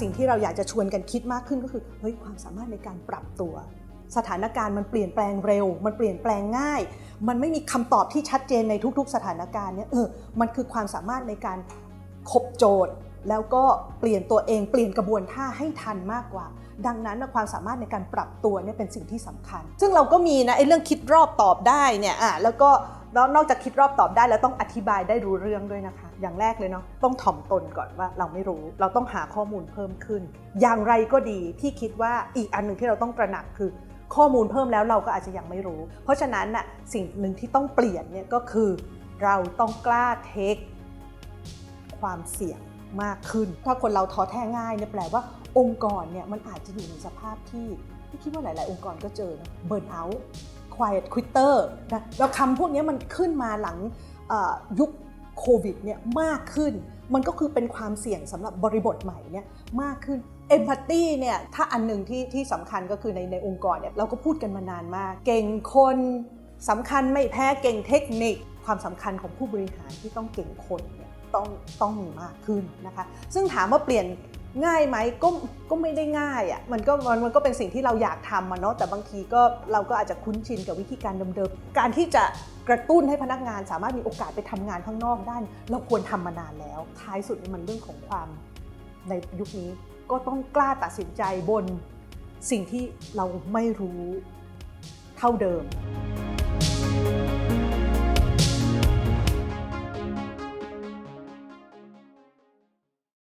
สิ่งที่เราอยากจะชวนกันคิดมากขึ้นก็คือเฮ้ยความสามารถในการปรับตัว สถานการณ์มันเปลี่ยนแปลงเร็ว มันเปลี่ยนแปลงง่าย มันไม่มีคำตอบที่ชัดเจนในทุก ๆ สถานการณ์เนี่ยเออมันคือความสามารถในการขบโจทย์ แล้วก็เปลี่ยนตัวเองเปลี่ยนกระบวนท่าให้ทันมากกว่า ดังนั้นความสามารถในการปรับตัวเนี่ยเป็นสิ่งที่สำคัญ ซึ่งเราก็มีนะไอ้เรื่องคิดรอบตอบได้เนี่ยอะแล้วก็ นอกนอกจากคิดรอบตอบได้แล้วต้องอธิบายได้รู้เรื่องด้วยนะคะ อย่างแรกเลยเนาะต้องถ่อมตนก่อนว่าเราไม่รู้ เราต้องหาข้อมูลเพิ่มขึ้น อย่างไรก็ดีพี่คิดว่าอีกอันหนึ่งที่เราต้องตระหนักคือข้อมูลเพิ่มแล้วเราก็อาจจะยังไม่รู้ เพราะฉะนั้นน่ะสิ่งหนึ่งที่ต้องเปลี่ยนเนี่ยก็คือเราต้องกล้าเทคความเสี่ยงมากขึ้น ถ้าคนเราท้อแท้ง่ายเนี่ยแปลว่าองค์กรเนี่ยมันอาจจะอยู่ในสภาพที่ที่คิดว่าหลาย ๆ องค์กรก็เจอนะเบิร์นเอาท์ quiet quitter นะแล้วคำพวกนี้มันขึ้นมาหลังยุคโควิดเนี่ยมากขึ้น มันก็คือเป็นความเสี่ยงสำหรับบริบทใหม่เนี่ยมากขึ้น empathy เนี่ยถ้าอันหนึ่งที่ที่สำคัญก็คือในในองค์กรเนี่ยเราก็พูดกันมานานมาก เก่งคนสำคัญไม่แพ้เก่งเทคนิค ความสำคัญของผู้บริหารที่ต้องเก่งคนเนี่ยต้องต้องมีมากขึ้นนะคะ ซึ่งถามว่าเปลี่ยน ง่ายไหมก็ก็ไม่ได้ง่ายอะ่ะมันก็มันมันก็เป็นสิ่งที่เราอยากทำอะเนาะแต่บางทีก็เราก็อาจจะคุ้นชินกับวิธีการเดิมๆการที่จะกระตุ้นให้พนักงานสามารถมีโอกาสไปทำงานข้างนอกได้เราควรทำมานานแล้ว ท้ายสุดมันเรื่องของความในยุคนี้ก็ต้องกล้าตัดสินใจบนสิ่งที่เราไม่รู้เท่าเดิม